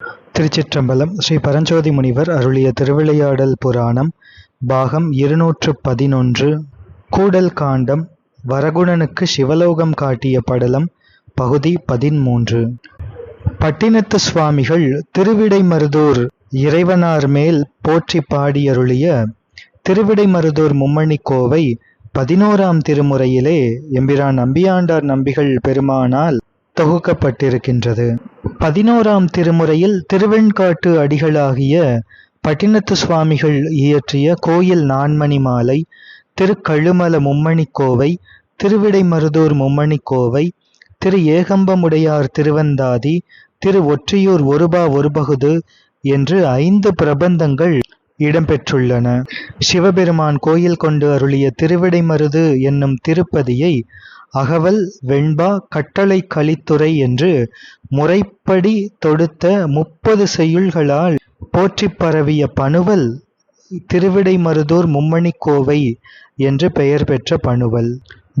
திருச்சிற்றம்பலம் ஸ்ரீ பரஞ்சோதி முனிவர் அருளிய திருவிளையாடல் புராணம் பாகம் இருநூற்று பதினொன்று கூடல் காண்டம் வரகுணனுக்கு சிவலோகம் காட்டிய படலம் பகுதி பதிமூன்று பட்டினத்து சுவாமிகள் திருவிடைமருதூர் இறைவனார் மேல் போற்றி பாடியருளிய திருவிடைமருதூர் மும்மணி கோவை பதினோராம் திருமுறையிலே எம்பிரான் நம்பியாண்டார் நம்பிகள் பெருமானால் தொகுக்கப்பட்டிருக்கின்றது. பதினோராம் திருமுறையில் திருவெண்காட்டு அடிகளாகிய பட்டினத்து சுவாமிகள் இயற்றிய கோயில் நான்மணி மாலை திருக்கழுமல மும்மணி கோவை திருவிடைமருதூர் மும்மணிக்கோவை திரு ஏகம்பமுடையார் திருவந்தாதி திரு ஒற்றியூர் ஒருபா ஒருபகுது என்று ஐந்து பிரபந்தங்கள் இடம்பெற்றுள்ளன. சிவபெருமான் கோயில் கொண்டு அருளிய திருவிடைமருது என்னும் திருப்பதியை அகவல் வெண்பா கட்டளை கலித்துறை என்று முறைப்படி தொடுத்த முப்பது செய்யுள்களால் போற்றிப் பரவிய பணுவல் திருவிடைமருதூர் மும்மணி கோவை என்று பெயர் பெற்ற பணுவல்.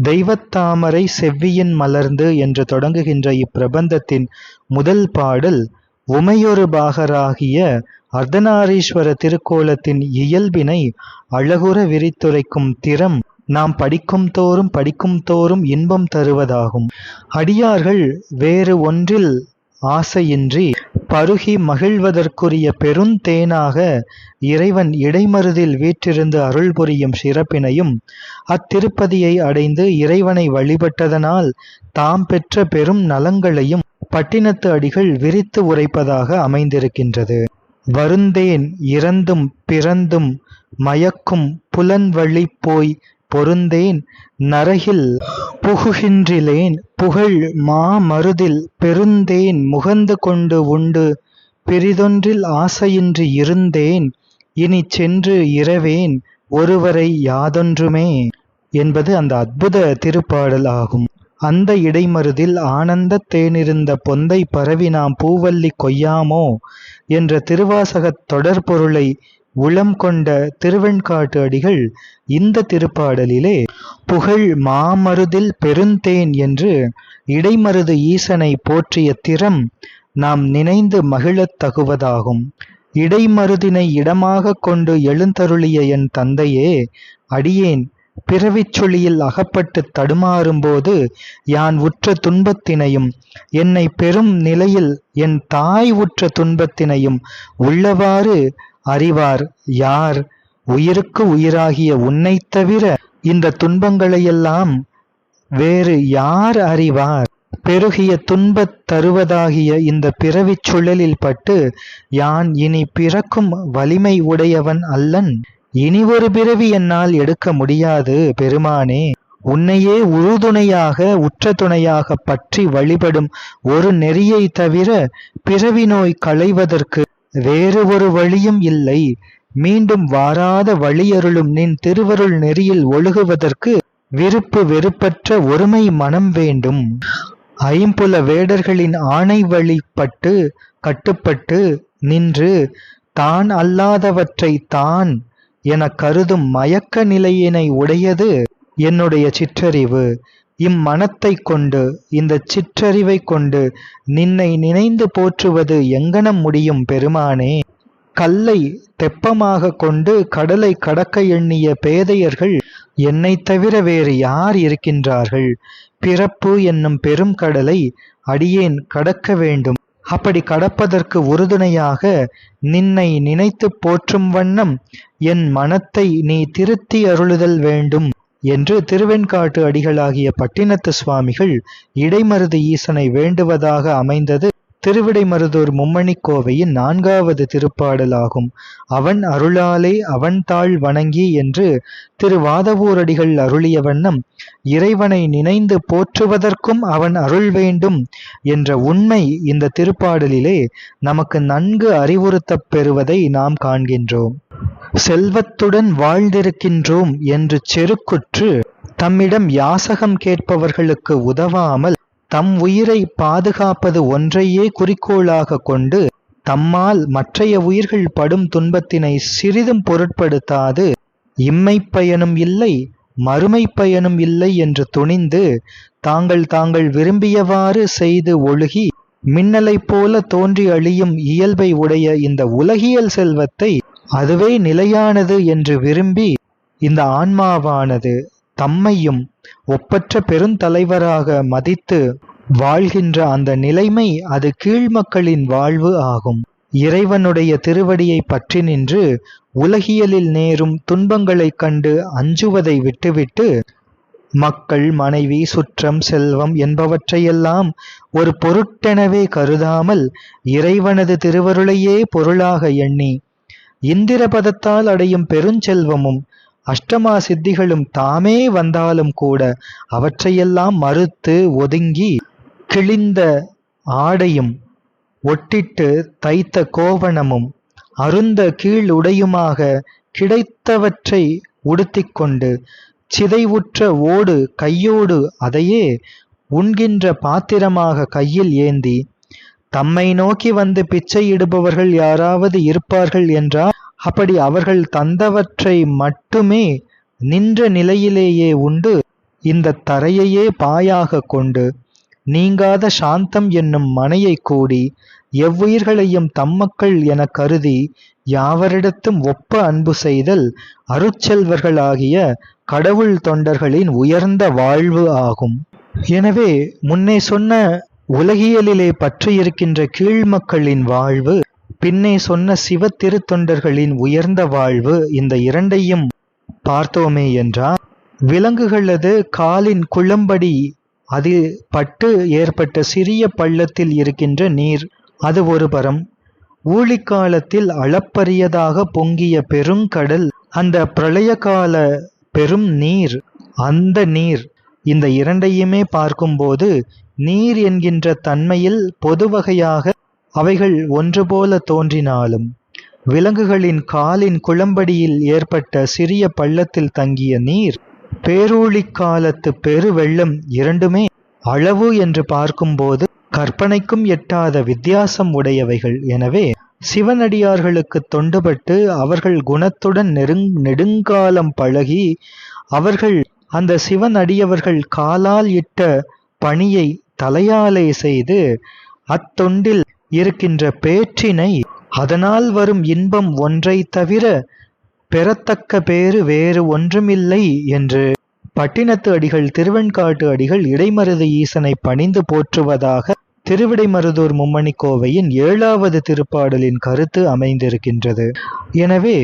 தெய்வத்தாமரை செவ்வியின் மலர்ந்து என்று தொடங்குகின்ற இப்பிரபந்தத்தின் முதல் பாடல் உமையொரு பாகராகிய அர்த்தநாரீஸ்வர திருக்கோலத்தின் இயல்பினை அழகுற விரித்துரைக்கும் திறம் நாம் படிக்கும் தோறும் படிக்கும் தோறும் இன்பம் தருவதாகும். அடியார்கள் வேறு ஒன்றில் ஆசையின்றி பருகி மகிழ்வதற்குரிய பெருந்தேனாக இறைவன் இடைமருதில் வீற்றிருந்து அருள் புரியும் சிறப்பினையும் அத்திருப்பதியை அடைந்து இறைவனை வழிபட்டதனால் தாம் பெற்ற பெரும் நலங்களையும் பட்டினத்து அடிகள் விரித்து உரைப்பதாக அமைந்திருக்கின்றது. வருந்தேன் இறந்தும் பிறந்தும் மயக்கும் புலன்வழி போய் பொருந்தேன் நரகில் புகுகின்றிலேன் புகழ் மா மருதில் பெருந்தேன் முகந்து கொண்டு உண்டு பிரிதொன்றில் ஆசையின்றி இருந்தேன் இனி சென்று இரவேன் ஒருவரை யாதொன்றுமே என்பது அந்த அற்புத திருப்பாடல் ஆகும். அந்த இடைமருதில் ஆனந்த தேனிருந்த பொந்தை பரவி நாம் பூவல்லி கொய்யாமோ என்ற திருவாசகத் தொடர்பொருளை உளம் கொண்ட திருவெண்காட்டு அடிகள் இந்த திருப்பாடலிலே புகழ் மாமருதில் பெருந்தேன் என்று இடைமருது ஈசனை போற்றிய திறம் நாம் நினைந்து மகிழத் தகுவதாகும். இடைமருதினை இடமாக கொண்டு எழுந்தருளிய என் தந்தையே அடியேன் பிறவிச்சொலியில் அகப்பட்டு தடுமாறும்போது யான் உற்ற துன்பத்தினையும் என்னை பெரும் நிலையில் என் தாய் உற்ற துன்பத்தினையும் உள்ளவாறு அறிவார் யார் உயிருக்கு உயிராகிய உன்னைத் தவிர இந்த துன்பங்களையெல்லாம் வேறு யார் அறிவார்? பெருகிய துன்பத் தருவதாகிய இந்த பிறவிச் சுழலில் பட்டு யான் இனி பிறக்கும் வலிமை உடையவன் அல்லன்? இனி ஒரு பிறவி என்னால் எடுக்க முடியாது பெருமானே. உன்னையே உறுதுணையாக உற்ற துணையாக பற்றி வழிபடும் ஒரு நெறியை தவிர பிறவி நோய் களைவதற்கு வேறு ஒரு வழியும் இல்லை. மீண்டும் வாராத வழியருளும் நின் திருவருள் நெறியில் ஒழுகுவதற்கு விருப்பு வெறுப்பற்ற ஒருமை மனம் வேண்டும். ஐம்புல வேடர்களின் ஆணை வழிப்பட்டு கட்டுப்பட்டு நின்று தான் அல்லாதவற்றை தான் என கருதும் மயக்க நிலையினை உடையது என்னுடைய சிற்றறிவு. இம்மனத்தை கொண்டு இந்த சிற்றறிவை கொண்டு நின்னை நினைந்து போற்றுவது எங்கனம் முடியும் பெருமானே? கல்லை தெப்பமாக கொண்டு கடலை கடக்க எண்ணிய பேதையர்கள் என்னை தவிர வேறு யார் இருக்கின்றார்கள்? பிறப்பு என்னும் பெரும் கடலை அடியேன் கடக்க வேண்டும். அப்படி கடப்பதற்கு உறுதுணையாக நின்னை நினைத்து போற்றும் வண்ணம் என் மனத்தை நீ திருத்தி அருளுதல் வேண்டும். என்று திருவெண்காட்டு அடிகளாகிய பட்டினத்து சுவாமிகள் இடைமருது ஈசனை வேண்டுவதாக அமைந்தது. திருவிடைமருதூர் மும்மணி கோவையின் நான்காவது திருப்பாடலாகும். அவன் அருளாலே அவன் தாழ் வணங்கி என்று திருவாதவூரடிகள் அருளிய வண்ணம் இறைவனை நினைந்து போற்றுவதற்கும் அவன் அருள் வேண்டும் என்ற உண்மை இந்த திருப்பாடலிலே நமக்கு நன்கு அறிவுறுத்தப் பெறுவதை நாம் காண்கின்றோம். செல்வத்துடன் வாழ்ந்திருக்கின்றோம் என்று செருக்குற்று தம்மிடம் யாசகம் கேட்பவர்களுக்கு உதவாமல் தம் உயிரை பாதுகாப்பது ஒன்றையே குறிக்கோளாக கொண்டு தம்மால் மற்றைய உயிர்கள் படும் துன்பத்தினை சிறிதும் பொருட்படுத்தாது. இம்மை பயனும் இல்லை மறுமை பயனும் இல்லை என்று துணிந்து தாங்கள் தாங்கள் விரும்பியவாறு செய்து ஒழுகி மின்னலைப் போல தோன்றி அழியும் இயல்பை உடைய இந்த உலகியல் செல்வத்தை அதுவே நிலையானது என்று விரும்பி இந்த ஆன்மாவானது தம்மையும் ஒப்பற்ற பெருந்தலைவராக மதித்து வாழ்கின்ற அந்த நிலைமை அது கீழ்மக்களின் வாழ்வு ஆகும். இறைவனுடைய திருவடியை பற்றி நின்று உலகியலில் நேரும் துன்பங்களைக் கண்டு அஞ்சுவதை விட்டுவிட்டு மக்கள் மனைவி சுற்றம் செல்வம் என்பவற்றையெல்லாம் ஒரு பொருட்டெனவே கருதாமல் இறைவனது திருவருளையே பொருளாக எண்ணி இந்திரபதத்தால் அடையும் பெருஞ்செல்வமும் அஷ்டமா சித்திகளும் தாமே வந்தாலும் கூட அவற்றையெல்லாம் மறுத்து ஒதுங்கி கிழிந்த ஆடையும் ஒட்டிட்டு தைத்த கோவணமும் அருந்த கீழ் உடையுமாக கிடைத்தவற்றை உடுத்திக்கொண்டு சிதைவுற்ற ஓடு கையோடு அதையே உண்கின்ற பாத்திரமாக கையில் ஏந்தி தம்மை நோக்கி வந்து பிச்சையிடுபவர்கள் யாராவது இருப்பார்கள் என்றால் அப்படி அவர்கள் தந்தவற்றை மட்டுமே நின்ற நிலையிலேயே உண்டு. இந்த தரையையே பாயாக கொண்டு நீங்காத சாந்தம் என்னும் மனையை கூடி எவ்வுயிர்களையும் தம்மக்கள் என கருதி யாவரிடத்தும் ஒப்ப அன்பு செய்தல் அருட்செல்வர்களாகிய கடவுள் தொண்டர்களின் உயர்ந்த வாழ்வு ஆகும். எனவே முன்னே சொன்ன உலகியலிலே பற்றியிருக்கின்ற கீழ்மக்களின் வாழ்வு பின்னே சொன்ன சிவ திருத்தொண்டர்களின் உயர்ந்த வாழ்வு இந்த இரண்டையும் பார்த்தோமே என்றால் விலங்குகளது காலின் குளம்படி அது பட்டு ஏற்பட்ட சிறிய பள்ளத்தில் இருக்கின்ற நீர் அது ஒரு பரம். ஊழிக்காலத்தில் அளப்பரியதாக பொங்கிய பெருங்கடல் அந்த பிரளய கால பெரும் நீர் அந்த நீர். இந்த இரண்டையுமே பார்க்கும்போது நீர் என்கின்ற தன்மையில் பொதுவகையாக அவைகள் ஒன்று போல தோன்றினாலும் விலங்குகளின் காலின் குளம்படியில் ஏற்பட்ட சிறிய பள்ளத்தில் தங்கிய நீர் பேரூழிக்காலத்து பெருவெள்ளம் இரண்டுமே அளவு என்று பார்க்கும்போது கற்பனைக்கும் எட்டாத வித்தியாசம் உடையவைகள். எனவே சிவனடியார்களுக்கு தொண்டுபட்டு அவர்கள் குணத்துடன் நெருங் நெடுங்காலம் பழகி அவர்கள் அந்த சிவனடியவர்கள் காலால் இட்ட பணியை தலையாலே செய்து அத்தொண்டில் இருக்கின்ற பேற்றினை அதனால் வரும் இன்பம் ஒன்றை தவிர பெறத்தக்க பேறு வேறு ஒன்றுமில்லை என்று பட்டினத்து அடிகள் திருவெண்காட்டு அடிகள் இடைமருது ஈசனை பணிந்து போற்றுவதாக திருவிடைமருதூர் மும்மணி கோவையின் ஏழாவது திருப்பாடலின் கருத்து அமைந்திருக்கின்றது. எனவே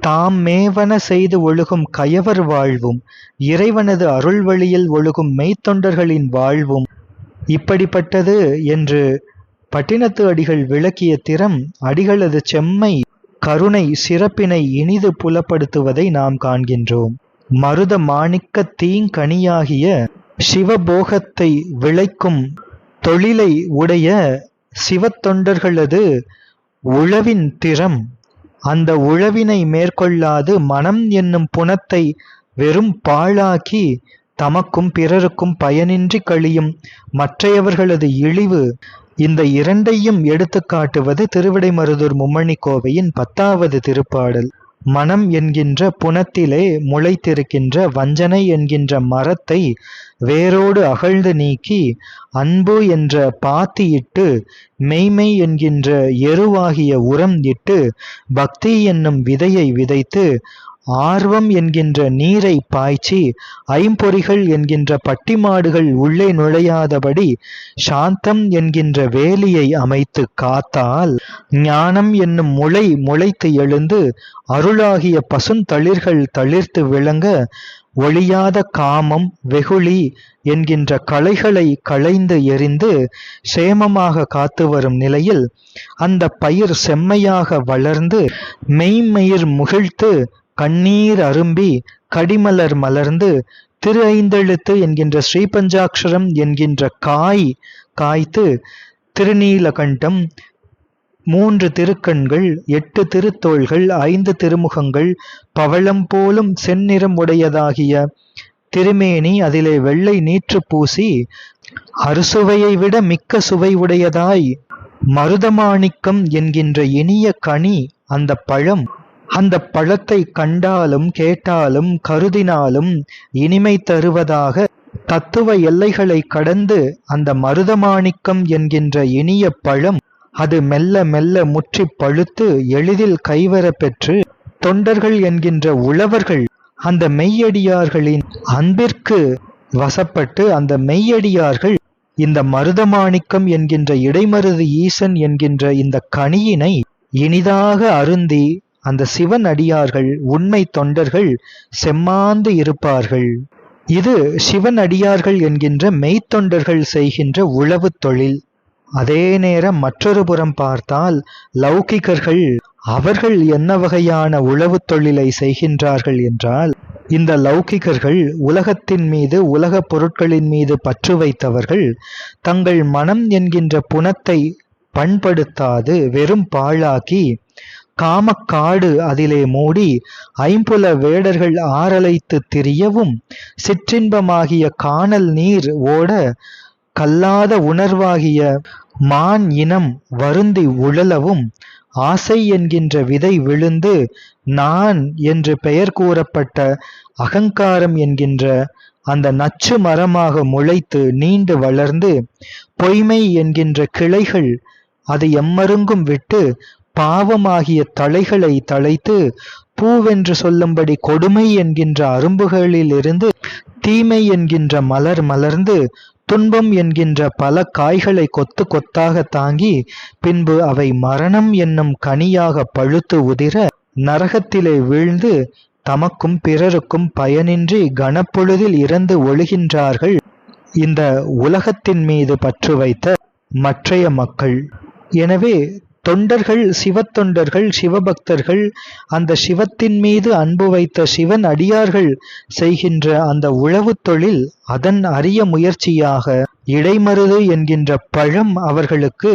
தாம் மேவன செய்து ஒழுகும் கயவர் வாழ்வும் இறைவனது அருள் வழியில் ஒழுகும் மெய்த்தொண்டர்களின் வாழ்வும் இப்படிப்பட்டது என்று பட்டினத்து அடிகள் விளக்கிய திறம் அடிகளது செம்மை கருணை சிறப்பினை இனிது புலப்படுத்துவதை நாம் காண்கின்றோம். மருத மாணிக்க தீங்கனியாகிய சிவபோகத்தை விளைக்கும் தொழிலை உடைய சிவத்தொண்டர்களது உழவின் திறம். அந்த உழவினை மேற்கொள்ளாது மனம் என்னும் புனத்தை வெறும் பாழாக்கி தமக்கும் பிறருக்கும் பயனின்றி கழியும் மற்றையவர்களது இழிவு இந்த இரண்டையும் எடுத்து காட்டுவது திருவிடைமருதூர் மும்மணி கோவையின் பத்தாவது திருப்பாடல். மனம் என்கின்ற புனத்திலே முளைத்திருக்கின்ற வஞ்சனை என்கின்ற மரத்தை வேரோடு அகழ்ந்து நீக்கி அன்பு என்ற பாத்தியிட்டு மெய்மை என்கின்ற எருவாகிய உரம் இட்டு பக்தி என்னும் விதையை விதைத்து ஆர்வம் என்கின்ற நீரை பாய்ச்சி ஐம்பொறிகள் என்கின்ற பட்டிமாடுகள் உள்ளே நுழையாதபடி சாந்தம் என்கின்ற வேலியை அமைத்து காத்தால் ஞானம் என்னும் முளை முளைத்து எழுந்து அருளாகிய பசுந்தளிர்கள் தளிர்த்து விளங்க ஒளியாத காமம் வெகுளி என்கின்ற களைகளை களைந்து எறிந்து சேமமாக காத்து வரும் நிலையில் அந்த பயிர் செம்மையாக வளர்ந்து மெய்மயிர் முகிழ்த்து கண்ணீர் அரும்பி கடிமலர் மலர்ந்து திரு ஐந்தெழுத்து என்கின்ற ஸ்ரீபஞ்சாட்சரம் என்கின்ற காய் காய்த்து திருநீலகண்டம் மூன்று திருக்கண்கள் எட்டு திருத்தோள்கள் ஐந்து திருமுகங்கள் பவளம் போலும் செந்நிறம் உடையதாகிய திருமேனி அதிலே வெள்ளை நீற்று பூசி அறுசுவையை விட மிக்க சுவை உடையதாய் மருதமாணிக்கம் என்கின்ற இனிய கனி அந்த பழம் அந்த பழத்தை கண்டாலும் கேட்டாலும் கருதினாலும் இனிமை தருவதாக தத்துவ எல்லைகளை கடந்து அந்த மருதமாணிக்கம் என்கின்ற இனிய பழம் அது மெல்ல மெல்ல முற்றி பழுத்து எளிதில் கைவர பெற்று தொண்டர்கள் என்கின்ற உழவர்கள் அந்த மெய்யடியார்களின் அன்பிற்கு வசப்பட்டு அந்த மெய்யடியார்கள் இந்த மருதமாணிக்கம் என்கின்ற இடைமருது ஈசன் என்கின்ற இந்த கனியினை இனிதாக அருந்தி அந்த சிவன் அடியார்கள் உண்மை தொண்டர்கள் செம்மாந்து இருப்பார்கள். இது சிவன் அடியார்கள் என்கின்ற மெய்த்தொண்டர்கள் செய்கின்ற உழவு தொழில். அதே நேரம் மற்றொரு புறம் பார்த்தால் லௌகிகர்கள் அவர்கள் என்ன வகையான உழவு தொழிலை செய்கின்றார்கள் என்றால் இந்த லௌகிகர்கள் உலகத்தின் மீது உலகப் பொருட்களின் மீது பற்று வைத்தவர்கள் தங்கள் மனம் என்கின்ற புனத்தை பண்படுத்தாது வெறும் பாழாக்கி காமக்காடு அதிலே மூடி ஐம்புல வேடர்கள் ஆரலைத்து திரியவும் சிற்றின்பமாகிய காணல் நீர் ஓட கல்லாத உணர்வாகிய மான் இனம் வருந்தி உழலவும் ஆசை என்கின்ற விதை விழுந்து நான் என்று பெயர் கூறப்பட்ட அகங்காரம் என்கின்ற அந்த நச்சு மரமாக முளைத்து நீண்டு வளர்ந்து பொய்மை என்கின்ற கிளைகள் அது எம்மருங்கும் விட்டு பாவமாகிய தலைகளை தழைத்து பூவென்று சொல்லும்படி கொடுமை என்கின்ற அரும்புகளிலிருந்து தீமை என்கின்ற மலர் மலர்ந்து துன்பம் என்கின்ற பல காய்களை கொத்து கொத்தாக தாங்கி பின்பு அவை மரணம் என்னும் கனியாக பழுத்து உதிர நரகத்திலே வீழ்ந்து தமக்கும் பிறருக்கும் பயனின்றி கனப்பொழுதில் இறந்து ஒழுகின்றார்கள். இந்த உலகத்தின் மீது பற்று வைத்த மற்றைய மக்கள். எனவே தொண்டர்கள் சிவத்தொண்டர்கள் சிவபக்தர்கள் அந்த சிவத்தின் மீது அன்பு வைத்த சிவன் அடியார்கள் செய்கின்ற அந்த உழவு தொழில் அதன் அரிய முயற்சியாக இடைமருது என்கின்ற பழம் அவர்களுக்கு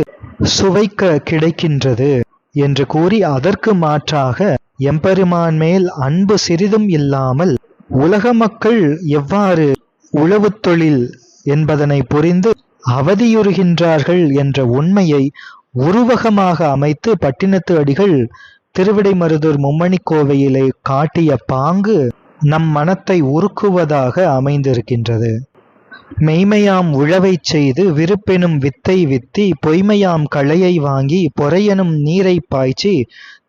சுவைக்க கிடைக்கின்றது என்று கூறி அதற்கு மாற்றாக எம்பெருமான் மேல் அன்பு சிறிதும் இல்லாமல் உலக மக்கள் எவ்வாறு உழவு தொழில் என்பதனை புரிந்து அவதியுறுகின்றார்கள் என்ற உண்மையை உருவகமாக அமைத்து பட்டினத்து அடிகள் திருவிடைமருதூர் மும்மணி கோவையிலே காட்டிய பாங்கு நம் மனத்தை உருக்குவதாக அமைந்திருக்கின்றது. மெய்மையாம் உழவைச் செய்து விருப்பெனும் வித்தை வித்தி பொய்மையாம் களையை வாங்கி பொறையெனும் நீரை பாய்ச்சி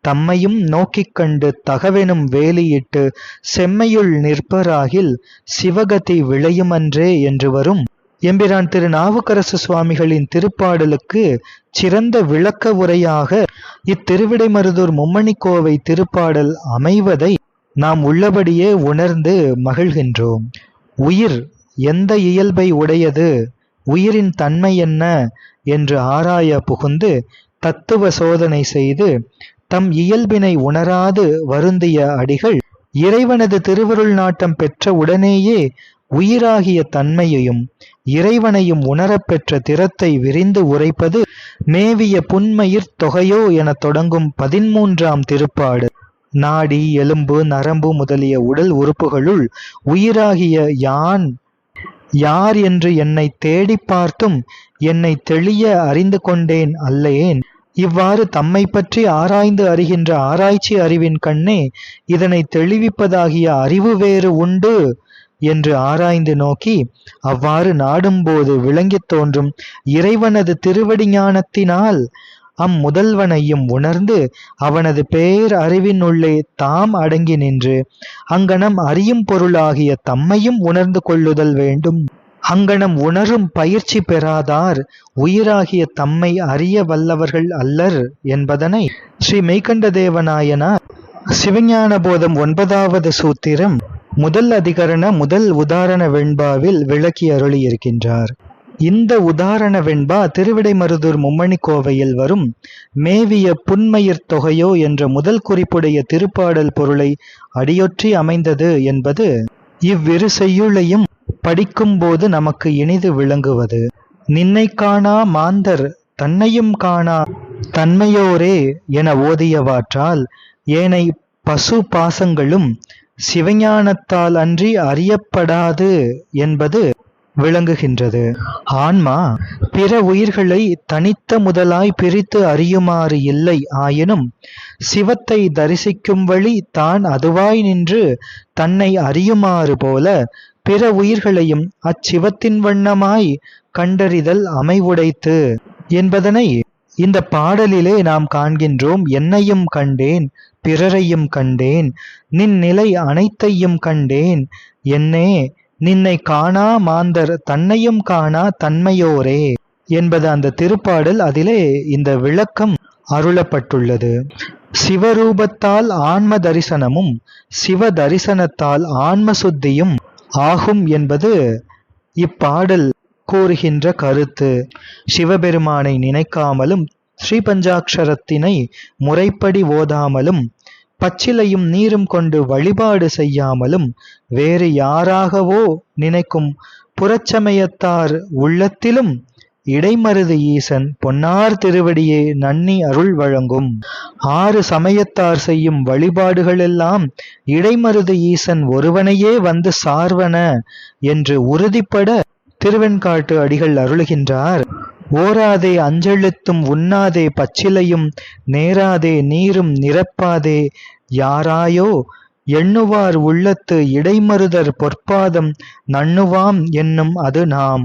தம்மையும் நோக்கிக் கண்டு தகவெனும் வேலியிட்டு செம்மையுள் நிற்பராகில் சிவகதி விளையுமன்றே என்று வரும் எம்பிரான் திரு நாவுக்கரசு சுவாமிகளின் திருப்பாடலுக்கு சிறந்த விளக்க உரையாக இத்திருவிடைமருதூர் மருதூர் மும்மணிக்கோவை திருப்பாடல் அமைவதை நாம் உள்ளபடியே உணர்ந்து மகிழ்கின்றோம். உயிர் எந்த இயல்பை உடையது? உயிரின் தன்மை என்ன? என்று ஆராய புகுந்து தத்துவ சோதனை செய்து தம் இயல்பினை உணராது வருந்திய அடிகள் இறைவனது திருவருள் நாட்டம் பெற்ற உடனேயே உயிராகிய தன்மையையும் இறைவனையும் உணரப்பெற்ற திறத்தை விரிந்து உரைப்பது மேவிய புன்மயிர் தொகையோ எனத் தொடங்கும் பதிமூன்றாம் திருப்பாடு. நாடி எலும்பு நரம்பு முதலிய உடல் உறுப்புகளுள் உயிராகிய யான் யார் என்று என்னை தேடி பார்த்தும் என்னை தெளிய அறிந்து கொண்டேன் அல்லையேன் இவ்வாறு தம்மை பற்றி ஆராய்ந்து அறிகின்ற ஆராய்ச்சி அறிவின் கண்ணே இதனை தெளிவிப்பதாகிய அறிவு வேறு உண்டு. என்று ஆராய்ந்து நோக்கி அவ்வாறு நாடும்போது விளங்கித் தோன்றும் இறைவனது திருவடி ஞானத்தினால் அம்முதல்வனையும் உணர்ந்து அவனது பேர் அறிவினுள்ளே தாம் அடங்கி நின்று அங்கனம் அறியும் பொருளாகிய தம்மையும் உணர்ந்து கொள்ளுதல் வேண்டும். அங்கனம் உணரும் பயிற்சி பெறாதார் உயிராகிய தம்மை அறிய வல்லவர்கள் அல்லர் என்பதனை ஸ்ரீ மெய்கண்ட தேவநாயனார் சிவஞான போதம் ஒன்பதாவது சூத்திரம் முதல் அதிகரண முதல் உதாரண வெண்பாவில் விளக்கி அருளி இருக்கின்றார் இந்த உதாரண வெண்பா திருவிடைமருதூர் மும்மணி கோவையில் வரும் மேவிய புன்மயிர் தொகையோ என்ற முதல் குறிப்புடைய திருப்பாடல் பொருளை அடியொற்றி அமைந்தது என்பது இவ்விரு செய்யுளையும் படிக்கும்போது நமக்கு இனிது விளங்குவது. நின்னை காணா மாந்தர் தன்னையும் காணா தன்மையோரே என ஓதியவாற்றால் ஏனை பசு பாசங்களும் சிவஞானத்தால் அன்றி அறியப்படாது என்பது விளங்குகின்றது. ஆன்மா பிற உயிர்களை தனித்த முதலாய் பிரித்து அறியுமாறு இல்லை ஆயினும் சிவத்தை தரிசிக்கும் வழி தான் அதுவாய் நின்று தன்னை அறியுமாறு போல பிற உயிர்களையும் அச்சிவத்தின் வண்ணமாய் கண்டறிதல் அமைவுடைத்து என்பதனை இந்த பாடலிலே நாம் காண்கின்றோம் என்னையும் கண்டேன் பிறரையும் கண்டேன் நின் நிலை அனைத்தையும் கண்டேன். என்னே நின்னை காணா மாந்தர் தன்னையும் காணா தன்மையோரே என்பது அந்த திருப்பாடல். அதிலே இந்த விளக்கம் அருளப்பட்டுள்ளது. சிவரூபத்தால் ஆன்ம தரிசனமும் சிவ தரிசனத்தால் ஆன்ம சுத்தியும் ஆகும் என்பது இப்பாடல் கூறுகின்ற கருத்து. சிவபெருமானை நினைக்காமலும் ஸ்ரீபஞ்சாட்சரத்தினை முறைப்படி ஓதாமலும் பச்சிலையும் நீரும் கொண்டு வழிபாடு செய்யாமலும் வேறு யாராகவோ நினைக்கும் புறச்சமயத்தார் உள்ளத்திலும் இடைமருது ஈசன் பொன்னார் திருவடியே நன்னி அருள் வழங்கும். ஆறு சமயத்தார் செய்யும் வழிபாடுகளெல்லாம் இடைமருது ஈசன் ஒருவனையே வந்து சார்வன என்று உறுதிப்பட திருவெண்காட்டு அடிகள் அருளுகின்றார். ஓராதே அஞ்செழுத்தும் உண்ணாதே பச்சிலையும் நேராதே நீரும் நிரப்பாதே. யாராயோ எண்ணுவார் உள்ளத்து இடைமருதர் பொற்பாதம் நண்ணுவாம் என்னும் அது நாம்.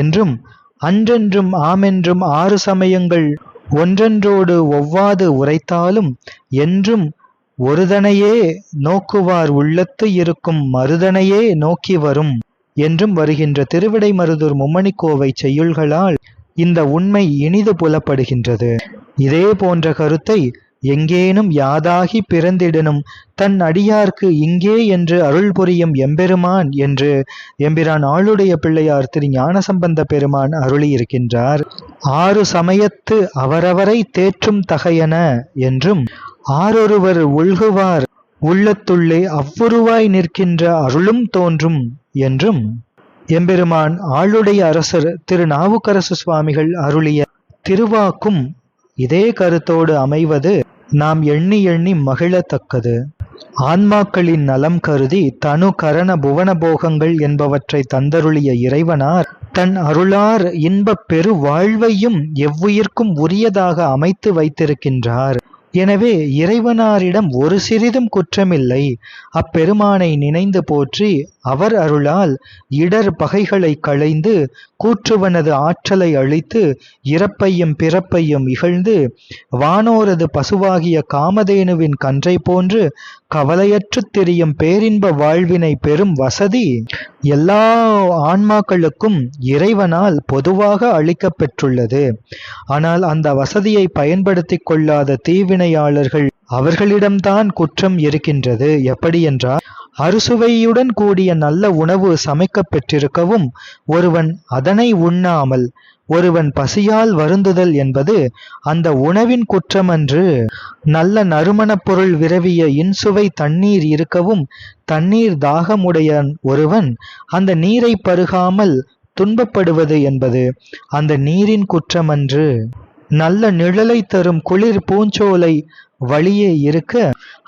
என்றும் அன்றென்றும் ஆமென்றும் ஆறு சமயங்கள் ஒன்றென்றோடு ஒவ்வாது உரைத்தாலும் என்றும் ஒருதனையே நோக்குவார் உள்ளத்து இருக்கும் மருதனையே நோக்கி வரும். என்றும் வருகின்ற திருவிடைமருதூர் மும்மணிக்கோவை செய்யுள்களால் இந்த உண்மை இனிது புலப்படுகின்றது. இதே போன்ற கருத்தை எங்கேனும் யாதாகி பிறந்திடனும் தன் அடியார்க்கு இங்கே என்று அருள் புரியும் எம்பெருமான் என்று எம்பிரான் ஆளுடைய பிள்ளையார் திரு ஞானசம்பந்த பெருமான் அருளியிருக்கின்றார். ஆறு சமயத்து அவரவரை தேற்றும் தகையன என்றும் ஆரொருவர் உள்குவார் உள்ளத்துள்ளே அவ்வுருவாய் நிற்கின்ற அருளும் தோன்றும் என்றும் எம்பெருமான் ஆளுடைய அரசர் திரு நாவுக்கரசு சுவாமிகள் அருளிய திருவாக்கும் இதே கருத்தோடு அமைவது நாம் எண்ணி எண்ணி மகிழத்தக்கது. ஆன்மாக்களின் நலம் கருதி தனு கரண புவன போகங்கள் என்பவற்றை தந்தருளிய இறைவனார் தன் அருளார் இன்பப் பெரு வாழ்வையும் எவ்வுயிர்க்கும் உரியதாக அமைத்து வைத்திருக்கின்றார். எனவே இறைவனாரிடம் ஒரு சிறிதும் குற்றமில்லை. அப்பெருமானை நினைந்து போற்றி அவர் அருளால் இடர் பகைகளை களைந்து கூற்றுவனது ஆற்றலை அழித்து இறப்பையும் பிறப்பையும் இகழ்ந்து வானோரது பசுவாகிய காமதேனுவின் கன்றை போன்று கவலையற்றுத் திரியும் பேரின்ப வாழ்வினை பெறும் வசதி எல்லா ஆன்மாக்களுக்கும் இறைவனால் பொதுவாக அளிக்கப்பெற்றுள்ளது ஆனால் அந்த வசதியை பயன்படுத்தி கொள்ளாத தீவினையாளர்கள் அவர்களிடம்தான் குற்றம் இருக்கின்றது. எப்படி என்றால் அறுசுவையுடன் கூடிய நல்ல உணவு சமைக்கப் பெற்றிருக்கவும் ஒருவன் அதனை உண்ணாமல் ஒருவன் பசியால் வருந்துதல் என்பது அந்த உணவின் குற்றமன்று. நல்ல நறுமணப் பொருள் விரவிய இன்சுவை தண்ணீர் இருக்கவும் தண்ணீர் தாகமுடைய ஒருவன் அந்த நீரை பருகாமல் துன்பப்படுவது என்பது அந்த நீரின் குற்றமன்று. நல்ல நிழலை தரும் குளிர் பூஞ்சோலை வழியே இருக்க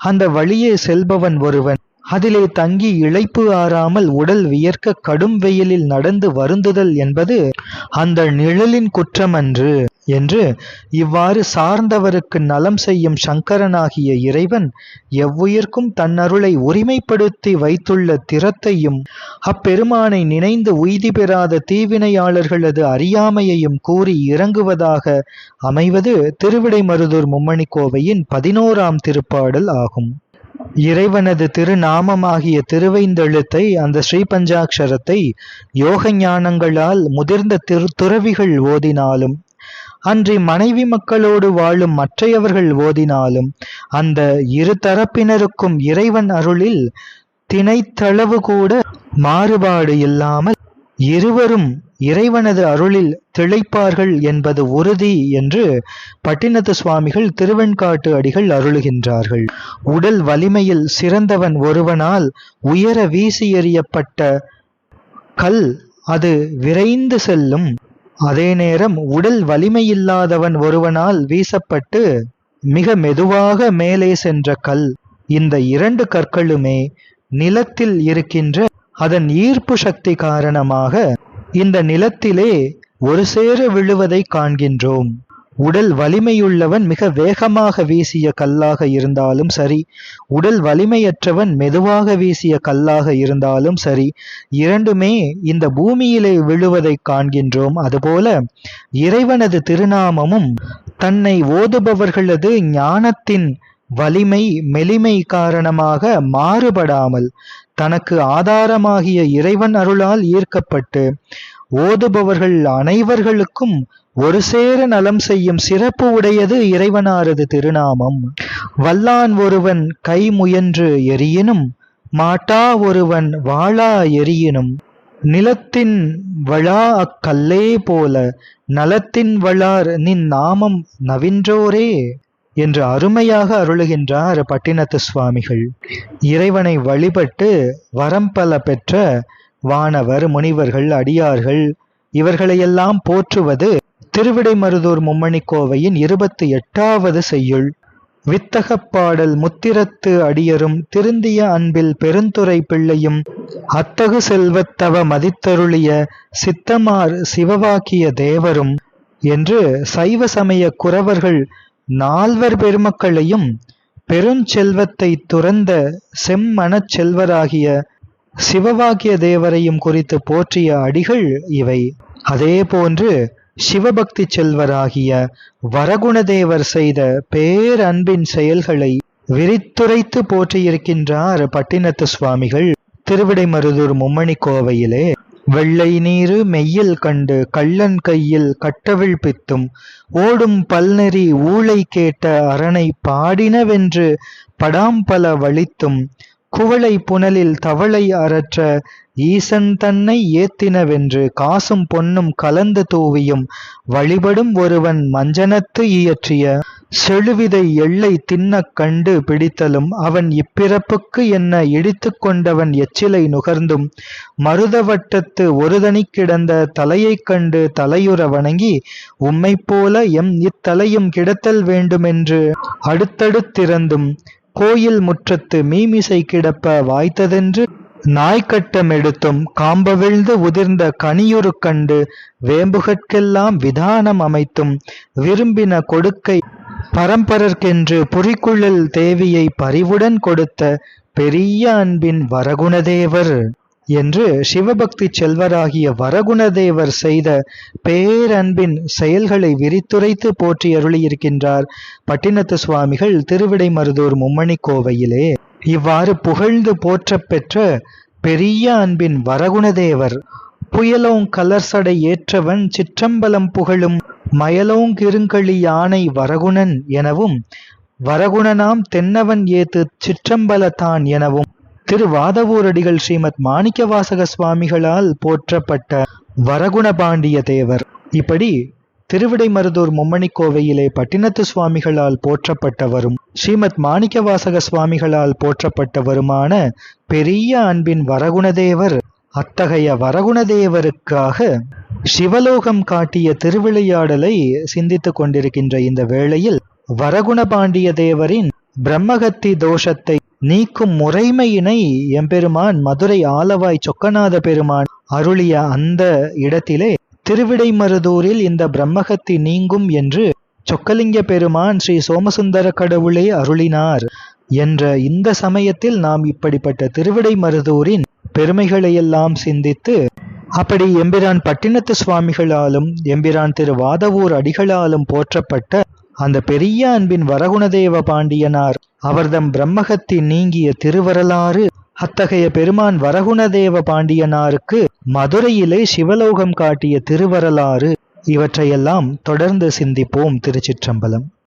அந்த வழியே செல்பவன் ஒருவன் அதிலே தங்கி இழைப்பு ஆறாமல் உடல் வியர்க்க கடும் வெயிலில் நடந்து வருந்துதல் என்பது அந்த நிழலின் குற்றமன்று என்று இவ்வாறு சார்ந்தவருக்கு நலம் செய்யும் சங்கரனாகிய இறைவன் எவ்வுயிர்க்கும் தன்னருளை உரிமைப்படுத்தி வைத்துள்ள திறத்தையும் அப்பெருமானை நினைந்து உய்தி பெறாத தீவினையாளர்களது அறியாமையையும் கூறி இறங்குவதாக அமைவது திருவிடைமருதூர் மும்மணி கோவையின் பதினோராம் திருப்பாடல் ஆகும். இறைவனது திருநாமமாகிய திருவைந்தெழுத்தை அந்த ஸ்ரீபஞ்சாட்சரத்தை யோக ஞானங்களால் முதிர்ந்த திரு துறவிகள் ஓதினாலும் அன்றி மனைவி மக்களோடு வாழும் மற்றையவர்கள் ஓதினாலும் அந்த இரு தரப்பினருக்கும் இறைவன் அருளில் திணைத்தளவு கூட மாறுபாடு இல்லாமல் இருவரும் இறைவனது அருளில் திளைப்பார்கள் என்பது உறுதி என்று பட்டினத்து சுவாமிகள் திருவெண்காட்டு அடிகள் அருளுகின்றார்கள். உடல் வலிமையில் சிறந்தவன் ஒருவனால் உயர வீசி எறியப்பட்ட கல் அது விரைந்து செல்லும். அதே நேரம் உடல் வலிமையில்லாதவன் ஒருவனால் வீசப்பட்டு மிக மெதுவாக மேலே சென்ற கல் இந்த இரண்டு கற்களுமே நிலத்தில் இருக்கின்ற அதன் ஈர்ப்பு சக்தி காரணமாக இந்த நிலத்திலே ஒரு சேர விழுவதை காண்கின்றோம். உடல் வலிமையுள்ளவன் மிக வேகமாக வீசிய கல்லாக இருந்தாலும் சரி உடல் வலிமையற்றவன் மெதுவாக வீசிய கல்லாக இருந்தாலும் சரி இரண்டுமே இந்த பூமியிலே விழுவதைக் காண்கின்றோம். அதுபோல இறைவனது திருநாமமும் தன்னை ஓதுபவர்களது ஞானத்தின் வலிமை மெலிமை காரணமாக மாறுபடாமல் தனக்கு ஆதாரமாகிய இறைவன் அருளால் ஈர்க்கப்பட்டு ஓதுபவர்கள் அனைவர்களுக்கும் ஒரு சேர நலம் செய்யும் சிறப்பு உடையது இறைவனாரது திருநாமம். வல்லான் ஒருவன் கை முயன்று எரியினும் மாட்டா ஒருவன் வாழா எரியினும். நிலத்தின் வழா அக்கல்லே போல நலத்தின் வளார் நின் நாமம் நவின்றோரே. என்று அருமையாக அருளுகின்றார் பட்டினத்து சுவாமிகள். இறைவனை வழிபட்டு வரம்பல பெற்ற வானவர் முனிவர்கள் அடியார்கள் இவர்களையெல்லாம் போற்றுவது திருவிடைமருதூர் மும்மணி கோவையின் இருபத்தி எட்டாவது செய்யுள். வித்தகப் பாடல் முத்திரத்து அடியரும் திருந்திய அன்பில் பெருந்துரை பிள்ளையும் அத்தகு செல்வத்தவ மதித்தருளிய சித்தமார் சிவவாக்கிய தேவரும் என்று சைவ சமய குறவர்கள் நால்வர் பெருமக்களையும் பெருஞ்செல்வத்தை துறந்த செம்மனச் செல்வராகிய சிவவாக்கிய தேவரையும் குறித்து போற்றிய அடிகள் இவை. அதே போன்று சிவபக்தி செல்வராகிய வரகுணதேவர் செய்த பேரன்பின் செயல்களை விரித்துரைத்து போற்றியிருக்கின்றார் பட்டினத்து சுவாமிகள். திருவிடைமருதூர் மும்மணி கோவையிலே வெள்ளை நீரு மெய்யில் கண்டு கள்ளன் கையில் கட்டவிழ் பித்தும் ஓடும் பல்நெறி ஊளை கேட்ட அரணை பாடினவென்று படாம்பல வலித்தும் குவளை புனலில் தவளை அறற்ற ஈசன் தன்னை ஏத்தினவென்று காசும் பொன்னும் கலந்து தூவியும் வழிபடும் ஒருவன் மஞ்சனத்து இயற்றிய செழுவிதை எள்ளை தின்னக் கண்டு பிடித்தலும் அவன் இப்பிறப்புக்கு என்ன இடித்து கொண்டவன் எச்சிலை நுகர்ந்தும் மருதவட்டத்து ஒருதனி கிடந்த தலையைக் கண்டு தலையுற வணங்கி உம்மைப் போல எம் இத்தலையும் கிடத்தல் வேண்டுமென்று அடுத்தடுத்திறந்தும் கோயில் முற்றத்து மீமிசை கிடப்ப வாய்த்ததென்று நாய்க்கட்டம் எடுத்தும் காம்பவிழ்ந்து உதிர்ந்த கனியுறு கண்டு வேம்புகற்கெல்லாம் விதானம் அமைத்தும் விரும்பின கொடுக்கை பரம்பரர்க்கென்று புரிக்குழல் தேவியை பரிவுடன் கொடுத்த பெரிய அன்பின் வரகுணதேவர் என்று சிவபக்தி செல்வராகிய வரகுணதேவர் செய்த பேரன்பின் செயல்களை விரித்துரைத்து போற்றி அருளியிருக்கின்றார் பட்டினத்து சுவாமிகள் திருவிடைமருதூர் மும்மணி கோவையிலே. இவ்வாறு புகழ்ந்து போற்ற பெற்ற பெரிய அன்பின் வரகுணதேவர் புயலோங் கலர்சடை ஏற்றவன் சிற்றம்பலம் புகழும் மயலோங் கிருங்களி யானை வரகுணன் எனவும் வரகுணனாம் தென்னவன் ஏத்து சிற்றம்பலத்தான் எனவும் திருவாதவூரடிகள் ஸ்ரீமத் மாணிக்கவாசக சுவாமிகளால் போற்றப்பட்ட வரகுணபாண்டிய தேவர். இப்படி திருவிடைமருதூர் மும்மணி கோவையிலே பட்டினத்து சுவாமிகளால் போற்றப்பட்டவரும் ஸ்ரீமத் மாணிக்கவாசக சுவாமிகளால் போற்றப்பட்டவருமான பெரிய அன்பின் வரகுணதேவர் அத்தகைய வரகுணதேவருக்காக சிவலோகம் காட்டிய திருவிளையாடலை சிந்தித்துக் கொண்டிருக்கின்ற இந்த வேளையில் வரகுணபாண்டிய தேவரின் பிரம்மகத்தி தோஷத்தை நீக்கும் முறைமையினை எம்பெருமான் மதுரை ஆலவாய் சொக்கநாத பெருமான் அருளிய அந்த இடத்திலே திருவிடைமருதூரில் இந்த பிரம்மகத்தி நீங்கும் என்று சொக்கலிங்க பெருமான் ஸ்ரீ சோமசுந்தர கடவுளே அருளினார். என்ற இந்த சமயத்தில் நாம் இப்படிப்பட்ட திருவிடைமருதூரின் பெருமைகளையெல்லாம் சிந்தித்து அப்படி எம்பிரான் பட்டினத்து சுவாமிகளாலும் எம்பிரான் திரு வாதவூர் அடிகளாலும் போற்றப்பட்ட அந்த பெரிய அன்பின் வரகுணதேவ பாண்டியனார் அவர்தம் பிரம்மகத்தி நீங்கிய திருவரலாறு அத்தகைய பெருமான் வரகுணதேவ பாண்டியனாருக்கு மதுரையிலே சிவலோகம் காட்டிய திருவரலாறு இவற்றையெல்லாம் தொடர்ந்து சிந்திப்போம் திருச்சிற்றம்பலம்.